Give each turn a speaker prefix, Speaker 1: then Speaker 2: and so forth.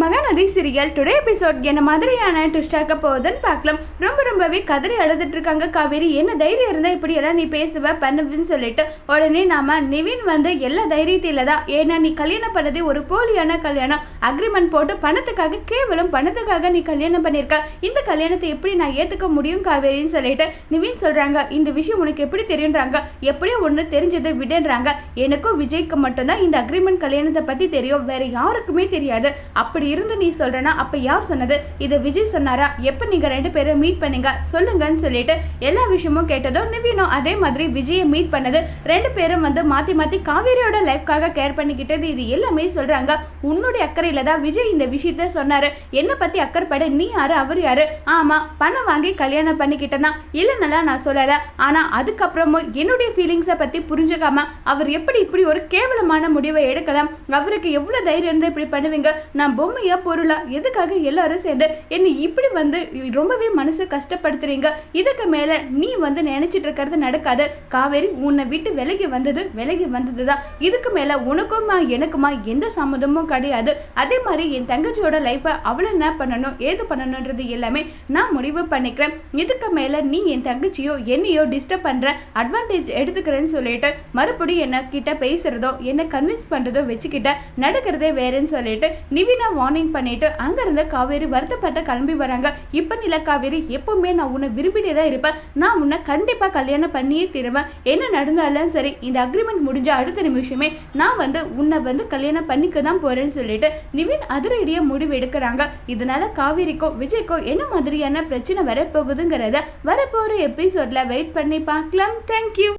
Speaker 1: Mahanadi serial today episode என்ன மாதிரியான ட்விஸ்டாக்க போகுதுன்னு பார்க்கலாம். ரொம்ப ரொம்பவே கதறி அழுதுட்டு இருக்காங்க காவேரி. என்ன தைரியம் இருந்தால் இப்படி எல்லாம் நீ பேசுவ பண்ணுவின்னு சொல்லிட்டு உடனே நாம நிவின் வந்து எல்லா தைரியத்தில தான் ஏன்னா நீ கல்யாணம் பண்ணதே ஒரு போலியான கல்யாணம். அக்ரிமெண்ட் போட்டு பணத்துக்காக கேவலம் பணத்துக்காக நீ கல்யாணம் பண்ணியிருக்க இந்த கல்யாணத்தை எப்படி நான் ஏற்றுக்க முடியும் காவேரின்னு சொல்லிட்டு நிவின் சொல்றாங்க. இந்த விஷயம் உனக்கு எப்படி தெரியுன்றாங்க. எப்படியோ ஒன்று தெரிஞ்சதை விடுன்றாங்க. எனக்கும் விஜய்க்கு மட்டும்தான் இந்த அக்ரிமெண்ட் கல்யாணத்தை பற்றி தெரியும். வேற யாருக்குமே தெரியாது. அப்படி இருந்து நீ சொல்றனா அப்ப யார் சொன்னது? இது விஜய் சொன்னாரா? எப்ப நீங்க ரெண்டு பேரும் மீட் பண்ணீங்க? சொல்லுங்கன்னு சொல்லிட்டு எல்லா விஷயமும் கேட்டதும் நிவினும் அதே மாதிரி விஜயை மீட் பண்ணது. ரெண்டு பேரும் வந்து மாத்தி மாத்தி காவேரியோட லைஃப்காக கேர் பண்ணிக்கிட்டது இது எல்லாமே சொல்றாங்க. உன்னுடைய அக்கறையில தான் விஜய் இந்த விஷயத்த சொன்னாரு. என்ன பத்தி அக்கறைப்பட நீ யாரு? அவர் யாரு? ஆமா பணம் வாங்கி கல்யாணம் பண்ணிக்கிட்டேனா இல்லைன்னா நான் சொல்லல. ஆனா அதுக்கப்புறமும் என்னுடைய ஃபீலிங்ஸை பத்தி புரிஞ்சுக்காம அவர் எப்படி இப்படி ஒரு கேவலமான முடிவை எடுக்கலாம்? அவருக்கு எவ்வளவு தைரியம் இருந்து இப்படி பண்ணுவீங்க? நான் பொம்மையா பொருளா? எதுக்காக எல்லாரும் சேர்ந்து என்னை இப்படி வந்து ரொம்பவே மனசு கஷ்டப்படுத்துறீங்க? இதுக்கு மேல நீ வந்து நினைச்சிட்டு இருக்கிறது நடக்காது. காவேரி உன்னை விட்டு விலகி வந்தது விலகி வந்ததுதான். இதுக்கு மேல உனக்குமா எனக்குமா எந்த சம்மதமும் கிடையாது. அதே மாதிரி என் தங்கச்சியோட லைஃப்பை அவ்வளோ என்ன பண்ணணும் ஏது பண்ணணுன்றது எல்லாமே நான் முடிவு பண்ணிக்கிறேன். இதுக்கு மேல நீ என் தங்கச்சியோ என்னையோ டிஸ்டர்ப் பண்ற அட்வான்டேஜ் எடுத்துக்கிறேன்னு சொல்லிட்டு மறுபடியும் என்ன கிட்ட பேசுறதோ என்ன கன்வின்ஸ் பண்றதோ வச்சுக்கிட்ட நடக்கிறதே வேறேன்னு சொல்லிட்டு நிவினா மார்னிங் பண்ணிட்டு அங்கேருந்து காவேரி வருத்தப்பட்டு கிளம்பி வராங்க. இப்போ நில காவேரி எப்பவுமே நான் உன்னை விரும்பிட்டே தான் இருப்பேன். நான் உன்னை கண்டிப்பாக கல்யாணம் பண்ணியே தருவேன். என்ன நடந்தாலும் சரி இந்த அக்ரிமெண்ட் முடிஞ்ச அடுத்த நிமிஷமே நான் வந்து உன்னை வந்து கல்யாணம் பண்ணிக்க தான் போகிறேன்னு சொல்லிட்டு நிவின் அதிரடியாக முடிவு எடுக்கிறாங்க. இதனால காவேரிக்கோ விஜய்க்கோ என்ன மாதிரியான பிரச்சனை வரப்போகுதுங்கிறத வரப்போகிற எபிசோட்ல வெயிட் பண்ணி பார்க்கலாம். தேங்க்யூ